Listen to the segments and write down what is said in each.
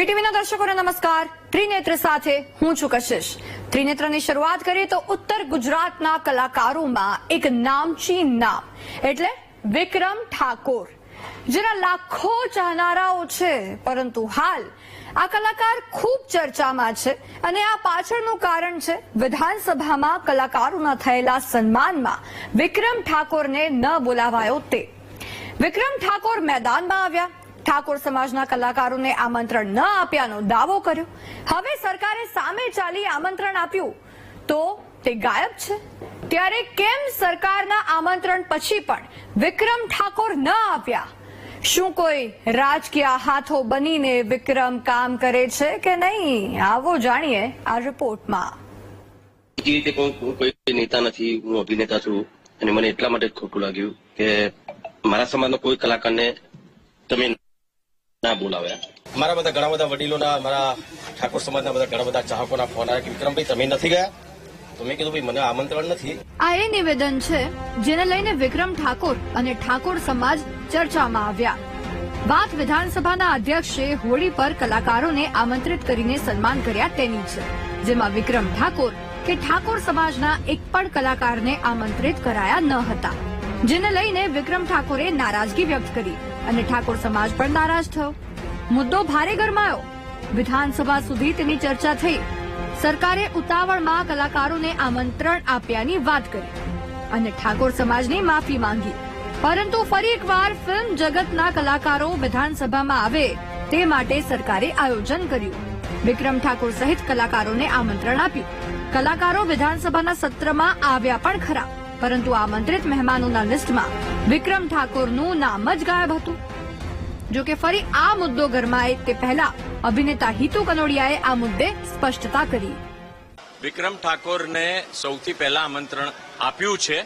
વીટીવીના દર્શકોને નમસ્કાર. ત્રિનેત્ર સાથે હું છું કશિશ. ત્રિનેત્રની શરૂઆત કરીએ તો ઉત્તર ગુજરાતના કલાકારોમાં એક નામચી નામ, એટલે વિક્રમ ઠાકોર, જેના લાખો ચાહનારાઓ છે. પરંતુ હાલ આ કલાકાર ખૂબ ચર્ચામાં છે અને આ પાછળનું કારણ છે વિધાનસભામાં કલાકારોના થયેલા સન્માનમાં વિક્રમ ઠાકોરને ન બોલાવાયો તે. વિક્રમ ઠાકોર મેદાનમાં આવ્યા. ઠાકોર સમાજના કલાકારોને આમંત્રણ ન આપ્યાનો દાવો કર્યો. હવે સરકારે સામે ચાલી આમંત્રણ આપ્યું. તો તે ગાયબ છે? ત્યારે કેમ સરકારના આમંત્રણ પછી પણ વિક્રમ ઠાકોર ન આપ્યા શું કોઈ રાજકીય હાથો બનીને વિક્રમ કામ કરે છે કે નહીં? આવો જાણીએ આ રિપોર્ટમાં. બીજી રીતે કોઈ નેતા નથી, હું અભિનેતા છું અને મને એટલા માટે ખોટું લાગ્યું કે મારા સમાજનો કોઈ કલાકારને તમે ના બોલાવ્યા મારા બધા ઘણા બધા વડીલોના મારા ઠાકોર સમાજના બધા ઘણા બધા ચાહકોના ફોન આવ્યા કે વિક્રમભાઈ તમે નથી ગયા? તો મેં કીધું ભાઈ મને આમંત્રણ નથી. આ એ નિવેદન છે જેને લઈને વિક્રમ ઠાકોર અને ઠાકોર સમાજ ચર્ચામાં આવ્યા. વાત વિધાનસભાના અધ્યક્ષે હોળી પર કલાકારોને આમંત્રિત કરીને સન્માન કર્યા તેની છે જેમાં વિક્રમ ઠાકોર કે ઠાકોર સમાજના એક પણ કલાકારને આમંત્રિત કરાયા ન હતા. જેને લઈને વિક્રમ ઠાકોરે નારાજગી વ્યક્ત કરી. અને ઠાકોર સમાજ પણ નારાજ થયો. મુદ્દો ભારે ગરમાયો. વિધાનસભા સુધી તેની ચર્ચા થઈ. સરકારે ઉતાવળમાં કલાકારોને આમંત્રણ આપ્યાની વાત કરી અને ઠાકોર સમાજની માફી માંગી. પરંતુ ફરી એકવાર ફિલ્મ જગતના કલાકારો વિધાનસભામાં આવે તે માટે સરકારે આયોજન કર્યું. વિક્રમ ઠાકોર સહિત કલાકારોને આમંત્રણ આપ્યું. કલાકારો વિધાનસભાના સત્રમાં આવ્યા પણ ખરા. પરંતુ આમંત્રિત મહેમાનોના લિસ્ટમાં વિક્રમ ઠાકોરનું નામ જ ગાયબ હતું. જોકે ફરી આ મુદ્દો ગરમાય તે પહેલા અભિનેતા હિતુ કનોડિયાએ આ મુદ્દે સ્પષ્ટતા કરી. વિક્રમ ઠાકોરને સૌથી પહેલા આમંત્રણ આપ્યું છે,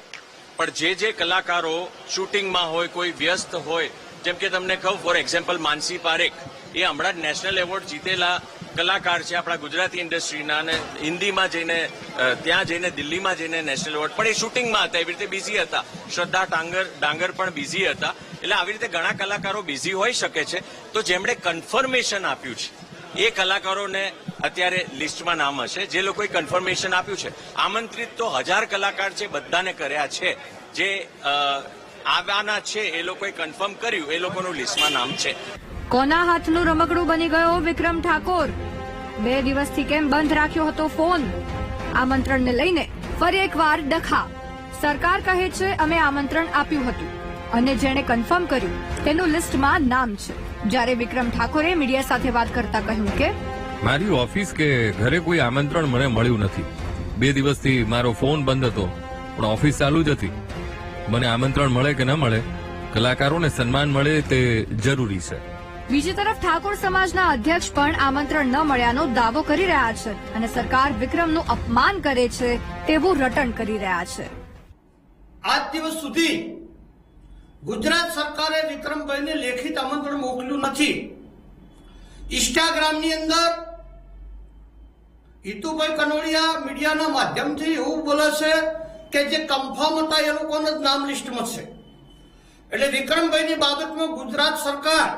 પણ જે જે કલાકારો શૂટિંગમાં હોય, કોઈ વ્યસ્ત હોય, જેમ કે તમને કહું, ફોર એક્ઝામ્પલ માનસી પારેખ, એ હમણાં નેશનલ એવોર્ડ જીતેલા કલાકાર છે આપણા ગુજરાતી ઇન્ડસ્ટ્રીના અને હિન્દીમાં જઈને ત્યાં જઈને, દિલ્હીમાં જઈને નેશનલ એવોર્ડ પણ એ શૂટિંગમાં હતા, એવી રીતે બિઝી હતા. શ્રદ્ધા ડાંગર ડાંગર પણ બિઝી હતા. એટલે આવી રીતે ઘણા કલાકારો બિઝી હોઈ શકે છે. તો જેમણે કન્ફર્મેશન આપ્યું છે, એ કલાકારોને અત્યારે લિસ્ટમાં નામ હશે. જે લોકોએ કન્ફર્મેશન આપ્યું છે, આમંત્રિત તો હજાર કલાકાર છે, બધાને કર્યા છે. જે આવવાના છે, એ લોકોએ કન્ફર્મ કર્યું, એ લોકોનું લિસ્ટમાં નામ છે. કોના હાથનું રમકડું બની ગયો વિક્રમ ઠાકોર? બે દિવસથી કેમ બંધ રાખ્યો હતો ફોન? આમંત્રણને લઈને ફરી એકવાર ડખા. સરકાર કહે છે, અમે આમંત્રણ આપ્યું હતું અને જેણે કન્ફર્મ કર્યું, તેનું લિસ્ટમાં નામ છે. જ્યારે વિક્રમ ઠાકોરે મીડિયા સાથે વાત કરતા કહ્યું કે, મારી ઓફિસ કે ઘરે કોઈ આમંત્રણ મને મળ્યું નથી. બે દિવસથી મારો ફોન બંધ હતો, પણ ઓફિસ ચાલુ જ હતી. મને આમંત્રણ મળે કે ન મળે, કલાકારોને સન્માન મળે તે જરૂરી છે. બીજી તરફ ઠાકોર સમાજના અધ્યક્ષ પણ આમંત્રણ ન મળ્યાનો દાવો કરી રહ્યા છે અને સરકાર વિક્રમનું અપમાન કરે છે તેવું રટણ કરી રહ્યા છે. આજ દિવસ સુધી ગુજરાત સરકારે વિક્રમભાઈને લેખિત આમંત્રણ મોકલ્યું નથી. ઇન્સ્ટાગ્રામની અંદર હિતુભાઈ કનોડિયા મીડિયાના માધ્યમથી એવું બોલે છે કે જે કન્ફર્મ હતા એ લોકોના જ નામ લિસ્ટમાં છે. એટલે વિક્રમભાઈની બાબતમાં ગુજરાત સરકાર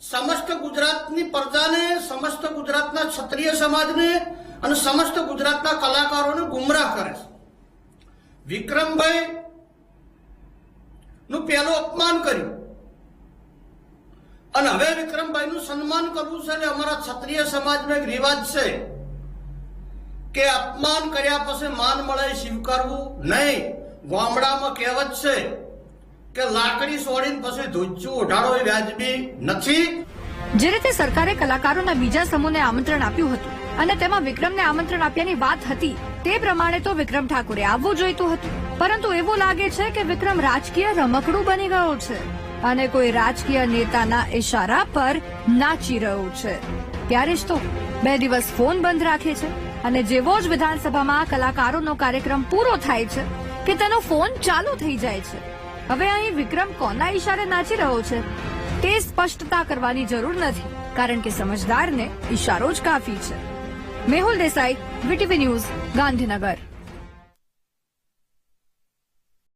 સમસ્ત ગુજરાતની પ્રજાને, સમસ્ત ગુજરાતના ક્ષત્રિય સમાજને અને સમસ્ત ગુજરાતના કલાકારોને ગુમરાહ કરે છે. વિક્રમભાઈ નું પહેલું અપમાન કર્યું. અને હવે વિક્રમભાઈ નું સન્માન કરવું છે એટલે અમારા ક્ષત્રિય સમાજનો એક રિવાજ છે કે અપમાન કર્યા પછી માન મળે સ્વીકારવું નહીં. ગામડામાં કહેવત છે કે લાકડી સોડીને પછી ધોચ્યું ઉઠાડો એ વ્યાજબી નથી? જે રીતે સરકારે કલાકારોના બીજા સમૂહને આમંત્રણ આપ્યું હતું અને તેમાં વિક્રમને આમંત્રણ આપ્યાની વાત હતી, તે પ્રમાણે તો વિક્રમ ઠાકોરે આવવું જોઈતું હતું. પરંતુ એવું લાગે છે કે વિક્રમ રાજકીય રમકડું બની ગયો છે અને કોઈ રાજકીય નેતાના ઇશારા પર નાચી રહ્યો છે. ત્યારે જ તો બે દિવસ ફોન બંધ રાખે છે અને જેવો જ વિધાનસભામાં કલાકારોનો કાર્યક્રમ પૂરો થાય છે કે તેનો ફોન ચાલુ થઈ જાય છે. હવે અહીં વિક્રમ કોના ઈશારે નાચી રહ્યો છે? તે સ્પષ્ટતા કરવાની જરૂર નથી, કારણ કે સમજદારને ઈશારો જ કાફી છે. Mehul Desai, VTV news, Gandhinagar.